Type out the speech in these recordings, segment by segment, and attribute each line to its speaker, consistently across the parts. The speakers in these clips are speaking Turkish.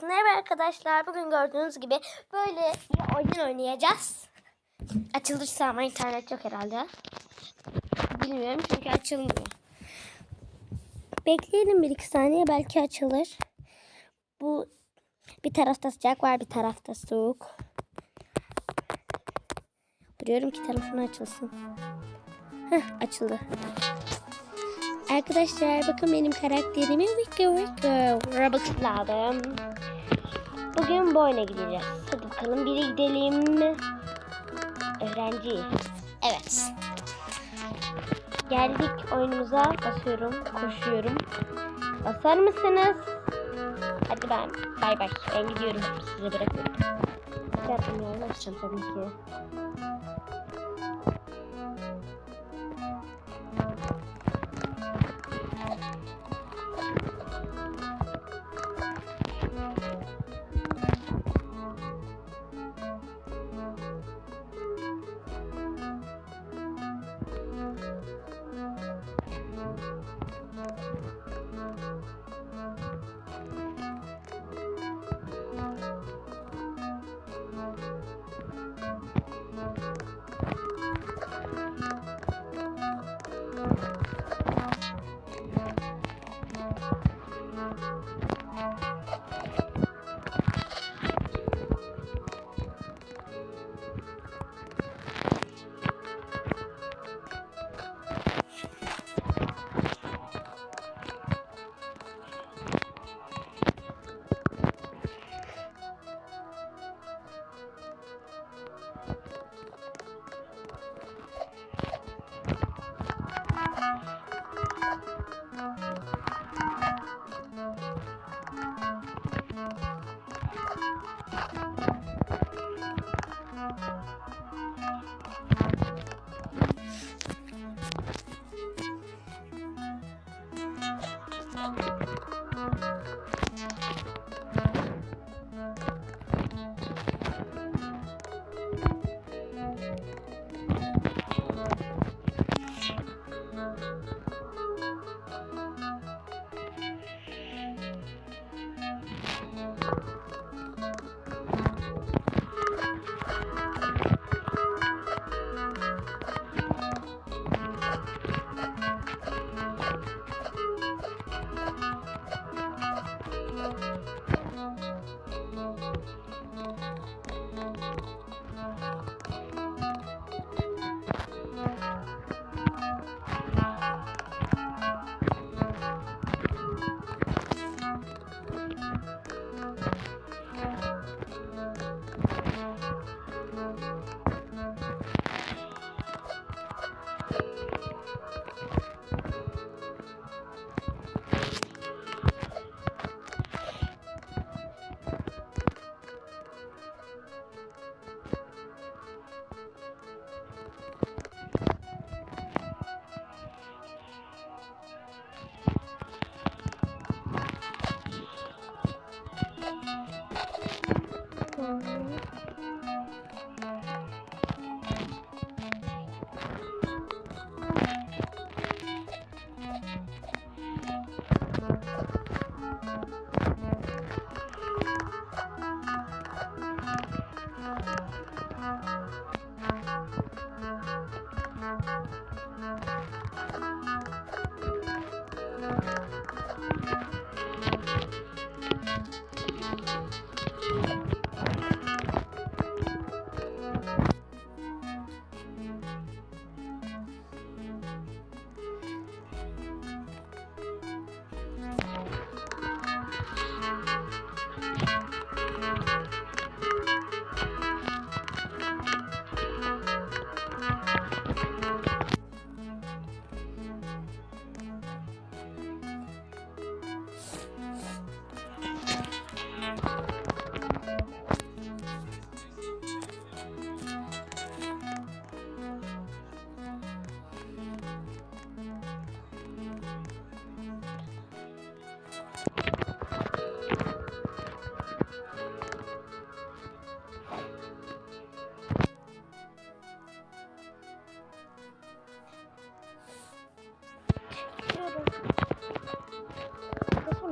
Speaker 1: Herkese merhaba arkadaşlar. Bugün gördüğünüz gibi böyle bir oyun oynayacağız. Açılırsa ama internet yok herhalde. Bilmiyorum çünkü açılmıyor. Bekleyelim bir iki saniye belki açılır. Bu bir tarafta sıcak var bir tarafta soğuk. Duruyorum ki telefonu açılsın. Heh açıldı. Arkadaşlar bakın benim karakterimi Wicca Wicca Robux'ladım. Bugün bu oyuna gideceğiz. Hadi bakalım biri gidelim. Öğrenci. Evet. Geldik oyunumuza. Basıyorum. Koşuyorum. Basar mısınız? Hadi ben. Bay bay. Ben gidiyorum. Size bırakıyorum. Yarın açacağım tabii ki.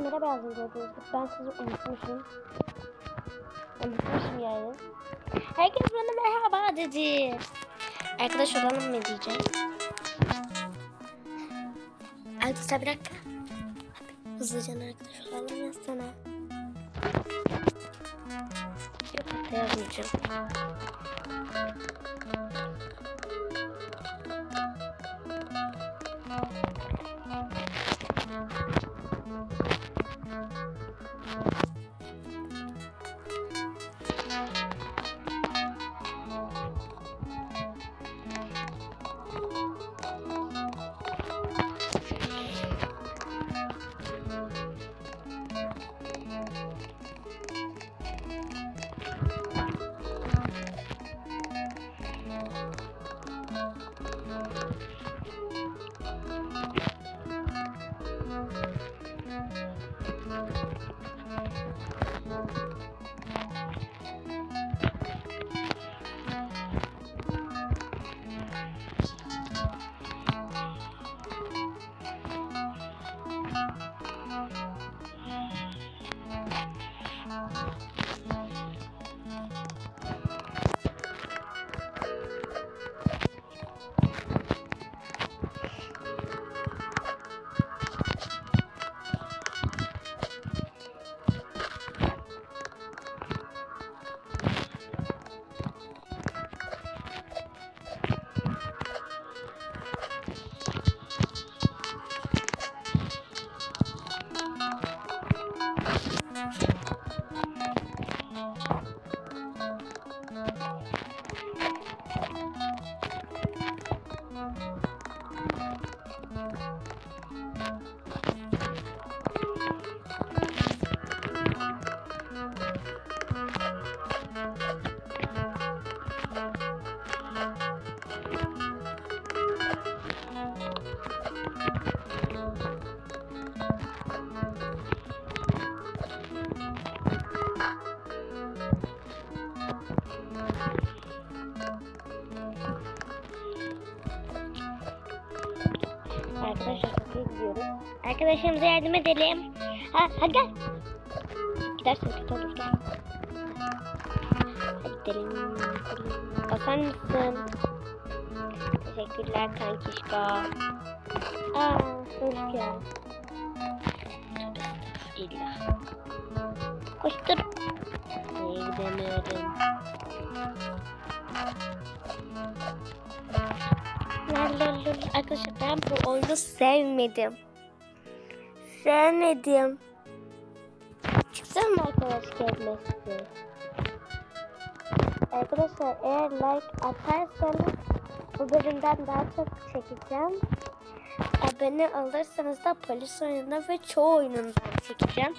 Speaker 1: Merhaba yazdım. Ben sizi unutmuşum. Unutmuşum yani. Herkes bana merhaba dedi. Arkadaş olalım mı diyeceğim. Arkadaşlar bir dakika. Hızlıca arkadaş olalım ya sana. Yok yazmayacağım. Arkadaşlarımıza yardım edelim. Ha, hadi gel. Gidersen kötü olur gel. Hadi gidelim. Basar mısın? Teşekkürler kankişko. Aa, hoş geldin. İlla. Koştur. Niye gidemiyorum? Arkadaşlar ben bu oyunu sevmedim. Sevmedim. Çıksana mı arkadaş gelmesi? Arkadaşlar eğer like atarsanız bu bölümden daha çok çekeceğim. Abone olursanız da polis oyununda ve çoğu oyunundan çekeceğim.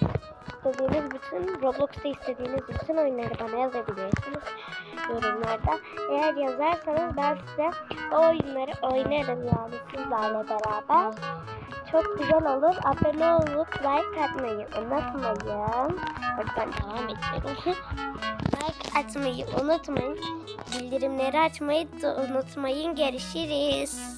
Speaker 1: İstediğiniz bütün Roblox'ta istediğiniz bütün oyunları bana yazabilirsiniz yorumlarda. Eğer yazarsanız ben size o oyunları oynarım yani sizlerle beraber. Çok güzel olur. Abone olup like atmayı unutmayın. Buradan devam edelim. like atmayı unutmayın. Bildirimleri açmayı da unutmayın. Görüşürüz.